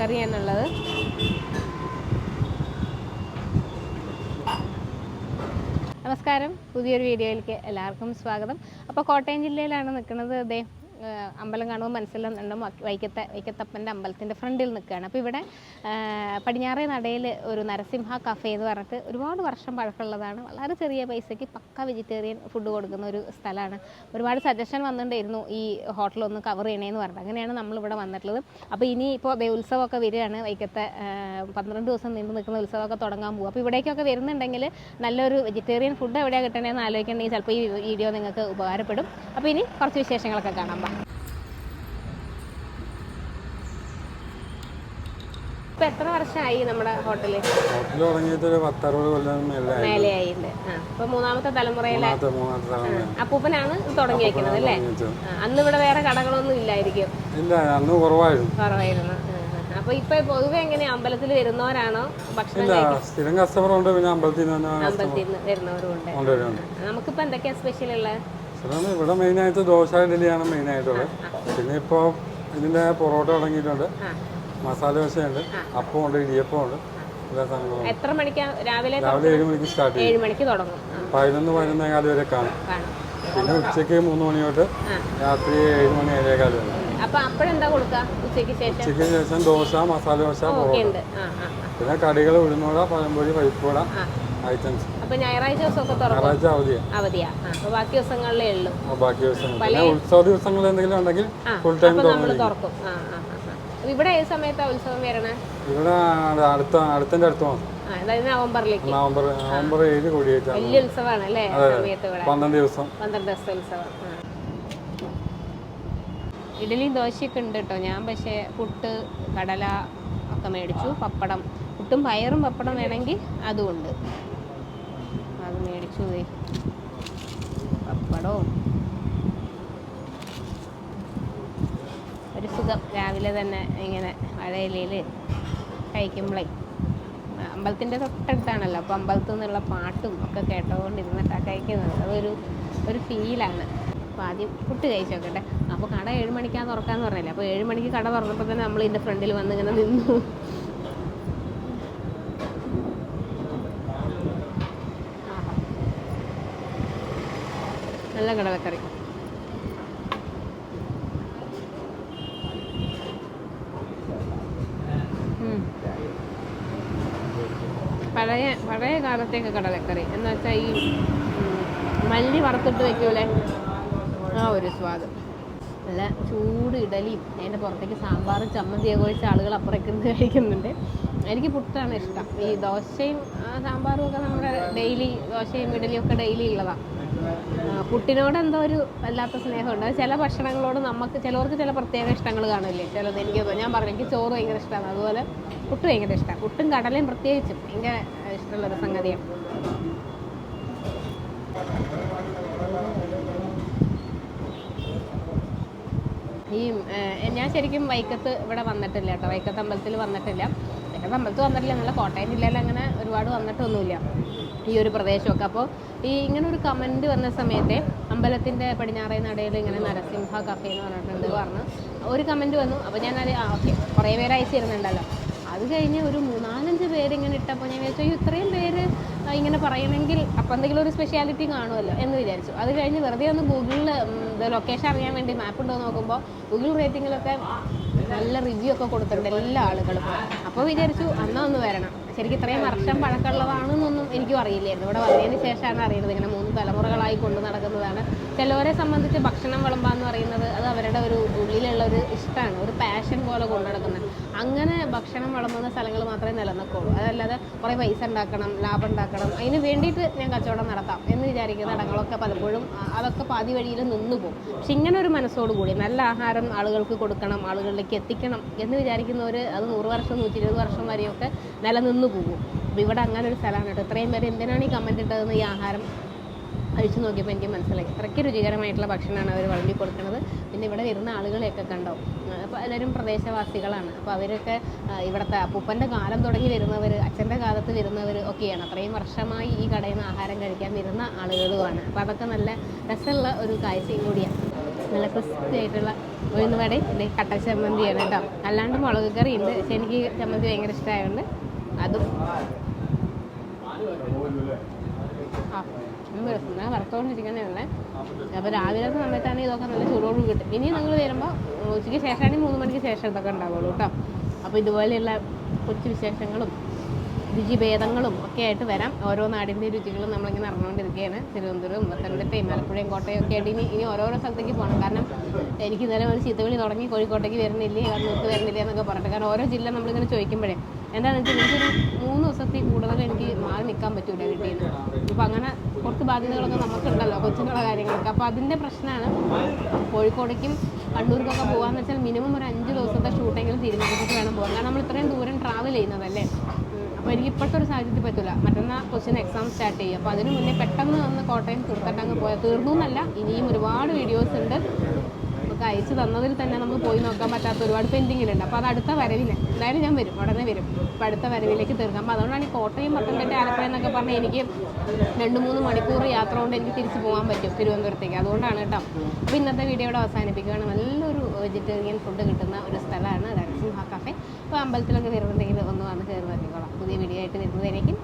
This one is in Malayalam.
കടലക്കറിയാണുള്ളത് നമസ്കാരം. പുതിയൊരു വീഡിയോയിലേക്ക് എല്ലാവർക്കും സ്വാഗതം. അപ്പോൾ കോട്ടയം ജില്ലയിലാണ് നിൽക്കുന്നത് ഏഹ് അമ്പലം കാണുമ്പോൾ മനസ്സിലുണ്ട് വൈക്കത്തെ വൈക്കത്തപ്പന്റെ അമ്പലത്തിന്റെ ഫ്രണ്ടിൽ നിൽക്കുകയാണ്. അപ്പോൾ ഇവിടെ പടിഞ്ഞാറേ നടയിൽ ഒരു നരസിംഹ കഫേ എന്ന് പറഞ്ഞിട്ട് ഒരുപാട് വർഷം പഴക്കമുള്ളതാണ്. വളരെ ചെറിയ പൈസയ്ക്ക് പക്ക വെജിറ്റേറിയൻ ഫുഡ് കൊടുക്കുന്ന ഒരു സ്ഥലമാണ്. ഒരുപാട് സജഷൻ വന്നിട്ടുണ്ടായിരുന്നു ഈ ഹോട്ടലൊന്ന് കവർ ചെയ്യണേന്ന് പറഞ്ഞിട്ട്. അങ്ങനെയാണ് നമ്മളിവിടെ വന്നിട്ടുള്ളത്. അപ്പോൾ ഇനി ഇപ്പോൾ ഉത്സവമൊക്കെ വരികയാണ്. വൈക്കത്തെ പന്ത്രണ്ട് ദിവസം നീണ്ടു നിൽക്കുന്ന ഉത്സവമൊക്കെ തുടങ്ങാൻ പോകും അപ്പോൾ ഇവിടേക്കൊക്കെ വരുന്നുണ്ടെങ്കിൽ നല്ലൊരു വെജിറ്റേറിയൻ ഫുഡ് എവിടെയാണ് കിട്ടണേന്ന് ആലോചിക്കണമെങ്കിൽ ചിലപ്പോൾ ഈ വീഡിയോ നിങ്ങൾക്ക് ഉപകാരപ്പെടും. അപ്പോൾ ഇനി കുറച്ച് വിശേഷങ്ങളൊക്കെ കാണാം. ഇപ്പൊ എത്ര വർഷമായി നമ്മുടെ ഹോട്ടലിൽ ഹോട്ടൽ തുടങ്ങിയിട്ട് ഒരു പത്തറുപത് കൊല്ലം മേലായി മേലെയായിട്ടുണ്ട്. ആ ഇപ്പൊ മൂന്നാമത്തെ തലമുറയിലെ അപ്പൂപ്പനാണ് ഇത് തുടങ്ങി വെക്കുന്നത് അല്ലേ? അന്ന് ഇവിടെ വേറെ കടകളൊന്നും ഇല്ലായിരിക്കും. ഇല്ല അന്ന് കുറവായിരുന്നു. കുറവായിരുന്നു. അപ്പൊ ഇപ്പൊ പൊതുവെ എങ്ങനെ അമ്പലത്തിൽ വരുന്നവരാണോ ഭക്ഷണം സ്ഥിരം കസ്റ്റമർ ഉണ്ട് പിന്നെ അമ്പലത്തിൽ അമ്പലത്തിൽ വരുന്നവരും ഉണ്ട് നമുക്കിപ്പോ എന്തൊക്കെയാ സ്പെഷ്യൽ ഉള്ളത്? ഇവിടെ മെയിൻ ആയിട്ട് ദോശ ഇഡലിയാണ് മെയിനായിട്ടുള്ളത് പിന്നെ ഇപ്പോ ഇതിന്റെ പൊറോട്ട തുടങ്ങിയിട്ടുണ്ട്. മസാല ദോശയുണ്ട് അപ്പമുണ്ട് ഇടിയപ്പമുണ്ട് എല്ലാ സാധനങ്ങളും എത്ര മണിക്കാണ് രാവിലെ രാവിലെ ഏഴ് മണിക്ക് സ്റ്റാർട്ട് ചെയ്യും. ഏഴ് മണിക്ക് തുടങ്ങും. പതിനൊന്ന് പതിനൊന്നേകാൽ വരെ കാണും. പിന്നെ ഉച്ചയ്ക്ക് മൂന്ന് മണി തൊട്ട് രാത്രി ഏഴ് മണി ഏഴേകാൽ വരെ. ഉച്ചയ്ക്ക് ശേഷം? ദോശ മസാല ദോശ ഉണ്ട്. പിന്നെ കടികൾ ഉഴുന്നോട പഴംപൊരി പരിപ്പോട ഐറ്റംസ് ഞായറാഴ്ച അവധിയാ. ബാക്കി ദിവസങ്ങളിലേ ഉള്ളൂ. ബാക്കി ദിവസങ്ങൾ. ഉത്സവ ദിവസങ്ങൾ എന്തെങ്കിലും ഉണ്ടെങ്കിൽ ഫുൾ ടൈം തുറക്കും. ഇവിടെ ഏത് സമയത്താണ് ഉത്സവം വരണേ? ഇവിടെ അടുത്ത അടുത്തന്റെ അടുത്ത മാസം അതായത് നവംബറിലേക്ക്. നവംബർ നവംബർ ഏഴ് കൊടിയേറ്റാണ് വലിയ ഉത്സവമാണ് അല്ലേ? സമയത്ത് ഇവിടെ. പന്ത്രണ്ട് ദിവസം. പന്ത്രണ്ട് ദിവസത്തെ ഉത്സവം. ഇഡലി ദോശയൊക്കെ ഉണ്ട് കേട്ടോ. ഞാൻ പക്ഷേ പുട്ട് കടല ഒക്കെ മേടിച്ചു. പപ്പടം. പുട്ടും പയറും പപ്പടം വേണമെങ്കിൽ അതും ഉണ്ട്. അത് മേടിച്ചു. പപ്പടവും ഒരു സുഖം രാവിലെ തന്നെ ഇങ്ങനെ വാഴയിലയിൽ കഴിക്കുമ്പോഴേ അമ്പലത്തിന്റെ തൊട്ടടുത്താണല്ലോ അപ്പോൾ അമ്പലത്തിൽ നിന്നുള്ള പാട്ടും ഒക്കെ കേട്ടുകൊണ്ടിരുന്നിട്ടാണ് കഴിക്കുന്നത്. അതൊരു ഒരു ഫീലാണ്. അപ്പോൾ ആദ്യം പുട്ട് കഴിച്ചു നോക്കട്ടെ. അപ്പോൾ കട ഏഴ് മണിക്കാണ് തുറക്കാന്ന് പറഞ്ഞില്ലേ അപ്പോൾ ഏഴ് മണിക്ക് കട തുറന്നപ്പോൾ തന്നെ നമ്മൾ ഇതിന്റെ ഫ്രണ്ടിൽ വന്ന് ഇങ്ങനെ നിന്നു. നല്ല കടലക്കറി. പഴയ പഴയ കാലത്തേക്ക് കടലക്കറി. എന്ന് വെച്ചാൽ ഈ മല്ലി വറുത്തിട്ട് വെക്കൂലേ? ആ ഒരു സ്വാദ്. നല്ല ചൂട് ഇഡലിയും അതിന്റെ പുറത്തേക്ക് സാമ്പാറും ചമ്മന്തിയൊക്കെ ഒഴിച്ച് ആളുകൾ അപ്പുറക്കുന്നത് കഴിക്കുന്നുണ്ട്. എനിക്ക് പുട്ടാണ് ഇഷ്ടം. ഈ ദോശയും സാമ്പാറും ഒക്കെ നമ്മുടെ ഡെയിലി ദോശയും ഇഡലിയും ഒക്കെ ഡെയിലി ഉള്ളതാണ് പുട്ടിനോട് എന്തോ ഒരു വല്ലാത്ത സ്നേഹമുണ്ട്. ചില ഭക്ഷണങ്ങളോട് നമുക്ക് ചിലവർക്ക് ചില പ്രത്യേക ഇഷ്ടങ്ങൾ കാണില്ലേ? ചിലത് എനിക്ക് ഞാൻ പറഞ്ഞു എനിക്ക് ചോറ് ഭയങ്കര ഇഷ്ടമാണ് അതുപോലെ പുട്ട് ഭയങ്കര ഇഷ്ടമാണ് പുട്ടും കടലയും പ്രത്യേകിച്ചും ഭയങ്കര ഇഷ്ടമുള്ളൊരു സംഗതിയാണ്. ഈ ഞാൻ ശരിക്കും വൈക്കത്ത് ഇവിടെ വന്നിട്ടില്ല കേട്ടോ. വൈക്കത്ത് അമ്പലത്തിൽ വന്നിട്ടില്ല. വൈക്കത്ത് അമ്പലത്തിൽ വന്നിട്ടില്ല. എന്നുള്ള കോട്ടയം ജില്ലയിൽ അങ്ങനെ ഒരുപാട് വന്നിട്ടൊന്നുമില്ല. ഈ ഒരു പ്രദേശമൊക്കെ. അപ്പോൾ ഈ ഇങ്ങനെ ഒരു കമന്റ് വന്ന സമയത്തെ അമ്പലത്തിന്റെ പടിഞ്ഞാറേ നടയിൽ ഇങ്ങനെ നരസിംഹ കഫേ എന്ന് പറഞ്ഞിട്ടുണ്ട് പറഞ്ഞു. ഒരു കമന്റ് വന്നു. അപ്പോൾ ഞാൻ ആ ഓക്കെ കുറേ പേര് അയച്ചിരുന്നുണ്ടല്ലോ അത് കഴിഞ്ഞ് ഒരു മൂന്നാലഞ്ച് പേര് ഇങ്ങനെ ഇട്ടപ്പോൾ ഞാൻ വിചാരിച്ചു "അയ്യോ, ഇത്രയും പേര് ഇങ്ങനെ പറയണമെങ്കിൽ അപ്പം എന്തെങ്കിലും ഒരു സ്പെഷ്യാലിറ്റി കാണുമല്ലോ എന്ന് വിചാരിച്ചു. അത് കഴിഞ്ഞ് വെറുതെ ഒന്ന് ഗൂഗിളിൽ ലൊക്കേഷൻ അറിയാൻ വേണ്ടി മാപ്പ് ഉണ്ടോ നോക്കുമ്പോൾ ഗൂഗിൾ റേറ്റിങ്ങിലൊക്കെ നല്ല റിവ്യൂ ഒക്കെ കൊടുത്തിട്ടുണ്ട് എല്ലാ ആളുകളും. അപ്പോൾ വിചാരിച്ചു അന്നാ ഒന്ന് വരണം. ശരിക്കും ഇത്രയും വർഷം പഴക്കമുള്ളതാണെന്നൊന്നും എനിക്കും അറിയില്ലായിരുന്നു. ഇവിടെ വന്നതിന് ശേഷമാണ് അറിയുന്നത്. ഇങ്ങനെ മൂന്ന് തലമുറകളായി കൊണ്ടു നടക്കുന്നതാണ് ചിലവരെ സംബന്ധിച്ച് ഭക്ഷണം വിളമ്പാന്ന് പറയുന്നത് അത് അവരുടെ ഒരു ഉള്ളിലുള്ള ഒരു ഇഷ്ടമാണ് ഒരു പാഷൻ പോലെ കൊണ്ടു നടക്കുന്നത്. അങ്ങനെ ഭക്ഷണം വിളമ്പുന്ന സ്ഥലങ്ങൾ മാത്രമേ നിലനിൽക്കുള്ളൂ. അതല്ലാതെ കുറേ പൈസ ഉണ്ടാക്കണം ലാഭം ഉണ്ടാക്കണം അതിന് വേണ്ടിയിട്ട് ഞാൻ കച്ചവടം നടത്താം എന്ന് വിചാരിക്കുന്ന ഇടങ്ങളൊക്കെ പലപ്പോഴും അതൊക്കെ പാതി വഴിയിൽ നിന്നു പോകും. പക്ഷെ ഇങ്ങനെ ഒരു മനസ്സോട് കൂടി നല്ല ആഹാരം ആളുകൾക്ക് കൊടുക്കണം ആളുകളിലേക്ക് എത്തിക്കണം എന്ന് വിചാരിക്കുന്നവർ അത് നൂറ് വർഷം നൂറ്റി ഇരുപത് വർഷം വരെയൊക്കെ നിലനിന്ന് പോകും. ഇവിടെ അങ്ങനെ ഒരു സ്ഥലമാണ് കേട്ടോ. ഇത്രയും പേര് എന്തിനാണ് ഈ കമന്റ് ഇട്ടതെന്ന് ഈ ആഹാരം കഴിച്ചു നോക്കിയപ്പോൾ എനിക്ക് മനസ്സിലായി. അത്രയ്ക്ക് രുചികരമായിട്ടുള്ള ഭക്ഷണമാണ് അവർ വിളമ്പി കൊടുക്കുന്നത്. പിന്നെ ഇവിടെ വരുന്ന ആളുകളെയൊക്കെ കണ്ടോ? അപ്പോൾ എല്ലാവരും പ്രദേശവാസികളാണ്. അപ്പോൾ അവരൊക്കെ ഇവിടുത്തെ അപ്പൂപ്പന്റെ കാലം തുടങ്ങി വരുന്നവർ അച്ഛന്റെ കാലത്ത് വരുന്നവർ ഒക്കെയാണ്. അത്രയും വർഷമായി ഈ കടയിൽ നിന്ന് ആഹാരം കഴിക്കാൻ വരുന്ന ആളുകളുമാണ്. അപ്പോൾ അതൊക്കെ നല്ല രസമുള്ള ഒരു കാഴ്ചയും കൂടിയാണ്. നല്ല ക്രിസ്പി ആയിട്ടുള്ള ഉഴുന്നുവടയും ഇത് കട്ട ചമ്മന്തിയാണ് കേട്ടോ. അല്ലാണ്ട് മുളക് കറി ഉണ്ട്. പക്ഷെ എനിക്ക് ചമ്മന്തി ഭയങ്കര ഇഷ്ടമായതുകൊണ്ട് അതും. ആ. ഒന്നും വറുത്തോണ്ടിരിക്കണേ ഉള്ളേ. അപ്പോൾ രാവിലത്തെ സമയത്താണ് ഇതൊക്കെ നല്ല ചൂടോട് കിട്ടും. ഇനി നിങ്ങൾ വരുമ്പോൾ ഉച്ചയ്ക്ക് ശേഷമാണെങ്കിൽ മൂന്ന് മണിക്ക് ശേഷം ഇതൊക്കെ ഉണ്ടാവുള്ളൂ കേട്ടോ. അപ്പോൾ ഇതുപോലെയുള്ള കൊച്ചു വിശേഷങ്ങളും രുചിഭേദങ്ങളും ഒക്കെ ആയിട്ട് വരാം. ഓരോ നാടിന്റെ രുചികളും നമ്മളിങ്ങനെ അറിഞ്ഞുകൊണ്ടിരിക്കുകയാണ്. തിരുവനന്തപുരം പത്തനംതിട്ടയും മലപ്പുഴയും കോട്ടയം ഒക്കെ ആയിട്ട് ഇനി ഇനി ഓരോരോ സ്ഥലത്തേക്ക് പോകണം. കാരണം എനിക്ക് ഇന്നലെ ഒരു ചീത്തവിളി തുടങ്ങി കോഴിക്കോട്ടേക്ക് വരുന്നില്ലേ കണ്ണൂർക്ക് വരുന്നില്ലേ എന്നൊക്കെ പറഞ്ഞിട്ട്. കാരണം ഓരോ ജില്ല നമ്മളിങ്ങനെ ചോദിക്കുമ്പോഴേ എന്താണെന്ന് വെച്ചാൽ എനിക്കൊരു മൂന്ന് ദിവസത്തിൽ കൂടുതൽ എനിക്ക് മാറി നിൽക്കാൻ പറ്റൂല വീട്ടിൽ നിന്ന്. അപ്പോൾ അങ്ങനെ കുറച്ച് ബാധ്യതകളൊക്കെ നമുക്കുണ്ടല്ലോ കൊച്ചിനുള്ള കാര്യങ്ങളൊക്കെ. അപ്പോൾ അതിന്റെ പ്രശ്നമാണ് കോഴിക്കോടേക്കും കണ്ണൂർക്കൊക്കെ പോകാന്ന് വെച്ചാൽ മിനിമം ഒരു അഞ്ച് ദിവസത്തെ ഷൂട്ടെങ്കിലും തീരുമാനിച്ചിട്ട് വേണം പോകാൻ. കാരണം നമ്മൾ ഇത്രയും ദൂരം ട്രാവൽ ചെയ്യുന്നതല്ലേ. അപ്പോൾ എനിക്ക് ഇപ്പോഴത്തെ ഒരു സാഹചര്യത്തിൽ പറ്റില്ല മറ്റന്നാൾ കൊച്ചിന് എക്സാം സ്റ്റാർട്ട് ചെയ്യും. അപ്പോൾ അതിന് മുന്നേ പെട്ടെന്ന് വന്ന് കോട്ടയം തീർത്തിട്ടങ്ങ് പോയാൽ തീർന്നു എന്നല്ല ഇനിയും ഒരുപാട് വീഡിയോസ് ഉണ്ട്. നമുക്ക് അയച്ചു തന്നതിൽ തന്നെ നമുക്ക് പോയി നോക്കാൻ പറ്റാത്ത ഒരുപാട് പെൻഡിങ്ങിലുണ്ട് അപ്പോൾ അത് അടുത്ത വരവിൽ എന്തായാലും ഞാൻ വരും. ഉടനെ വരും. അപ്പോൾ അടുത്ത വരവിലേക്ക് തീർക്കാം. അപ്പോൾ അതുകൊണ്ടാണ് ഈ കോട്ടയം പത്തനംതിട്ട ആലപ്പുഴ എന്നൊക്കെ പറഞ്ഞാൽ എനിക്ക് രണ്ട് മൂന്ന് മണിക്കൂർ യാത്ര കൊണ്ട് എനിക്ക് തിരിച്ച് പോകാൻ പറ്റും തിരുവനന്തപുരത്തേക്ക്. അതുകൊണ്ടാണ് കേട്ടോ. അപ്പോൾ ഇന്നത്തെ വീഡിയോ ഇവിടെ അവസാനിപ്പിക്കുകയാണ്. നല്ലൊരു വെജിറ്റേറിയൻ ഫുഡ് കിട്ടുന്ന ഒരു സ്ഥലമാണ്. അതായത് സിംഹ കഫേ അപ്പോൾ അമ്പലത്തിലൊക്കെ വരുന്നുണ്ടെങ്കിൽ ഒന്ന് വന്ന് കയറി വന്നിക്കോളാം. പുതിയ വീഡിയോ ആയിട്ട് വരുന്നതായിരിക്കും.